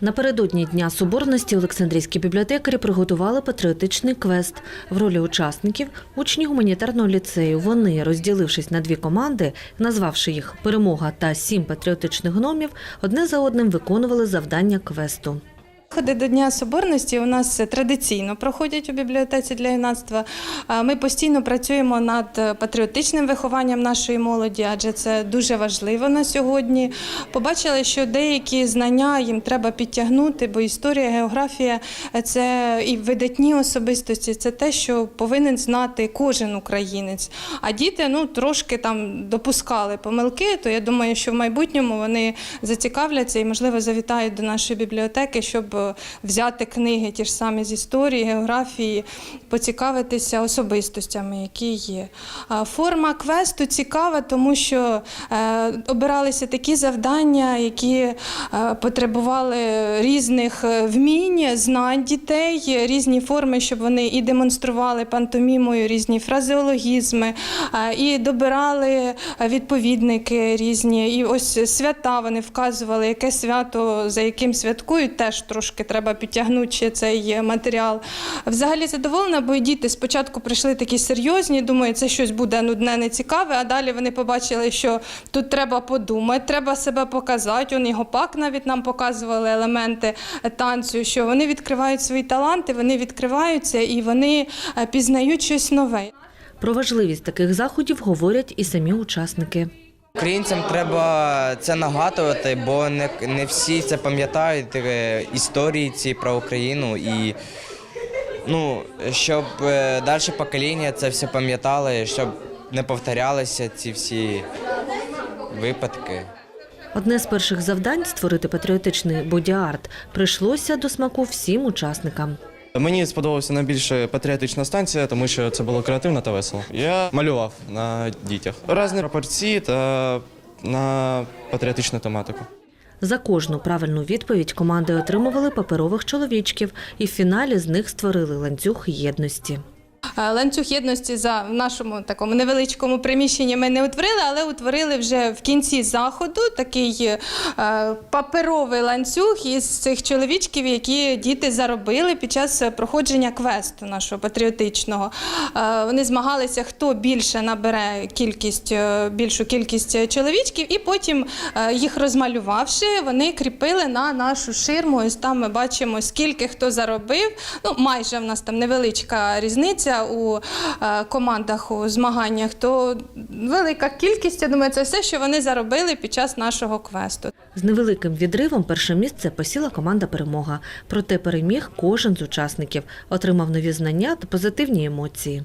Напередодні Дня Соборності Олександрійські бібліотекарі приготували патріотичний квест. В ролі учасників учні гуманітарного ліцею. Вони, розділившись на дві команди, назвавши їх Перемога та сім патріотичних гномів, одне за одним виконували завдання квесту. Заходи до Дня Соборності у нас традиційно проходять у бібліотеці для юнацтва. Ми постійно працюємо над патріотичним вихованням нашої молоді, адже це дуже важливо на сьогодні. Побачили, що деякі знання їм треба підтягнути, бо історія, географія це і видатні особистості, це те, що повинен знати кожен українець. А діти ну трошки там допускали помилки, то я думаю, що в майбутньому вони зацікавляться і, можливо, завітають до нашої бібліотеки, щоб взяти книги ті ж самі з історії, географії, поцікавитися особистостями, які є. Форма квесту цікава, тому що е, обиралися такі завдання, які е, потребували різних е, вмінь, знань дітей, різні форми, щоб вони і демонстрували пантомімою різні фразеологізми, е, і добирали відповідники різні. І ось свята вони вказували, яке свято за яким святкують, теж трошки треба підтягнути цей матеріал. Взагалі задоволена, бо діти спочатку прийшли такі серйозні, думаю, це щось буде нудне, нецікаве, а далі вони побачили, що тут треба подумати, треба себе показати. Он його пак навіть нам показували елементи танцю, що вони відкривають свої таланти, вони відкриваються і вони е, пізнають щось нове. Про важливість таких заходів говорять і самі учасники. Українцям треба це нагадувати, бо не, не всі це пам'ятають е, історії ці про Україну і ну, щоб е, далі покоління це все пам'ятали, щоб не повторялися ці всі випадки. Одне з перших завдань створити патріотичний боді-арт прийшлося до смаку всім учасникам. Мені сподобалася найбільше патріотична станція, тому що це було креативно та весело. Я малював на дітях різні пропорції та на патріотичну тематику. За кожну правильну відповідь команди отримували паперових чоловічків, і в фіналі з них створили ланцюг єдності. Е, Ланцюг єдності за нашому такому невеличкому приміщенні ми не утворили, але утворили вже в кінці заходу такий е, паперовий ланцюг із цих чоловічків, які діти заробили під час проходження квесту нашого патріотичного. Е, вони змагалися, хто більше набере кількість, більшу кількість чоловічків, і потім їх розмалювавши, вони кріпили на нашу ширму. Ось там ми бачимо, скільки хто заробив. Ну, майже в нас там невеличка різниця у е, командах у змаганнях, то велика кількість, я думаю, це все, що вони заробили під час нашого квесту. З невеликим відривом перше місце посіла команда Перемога. Проте переміг кожен з учасників, отримав нові знання та позитивні емоції.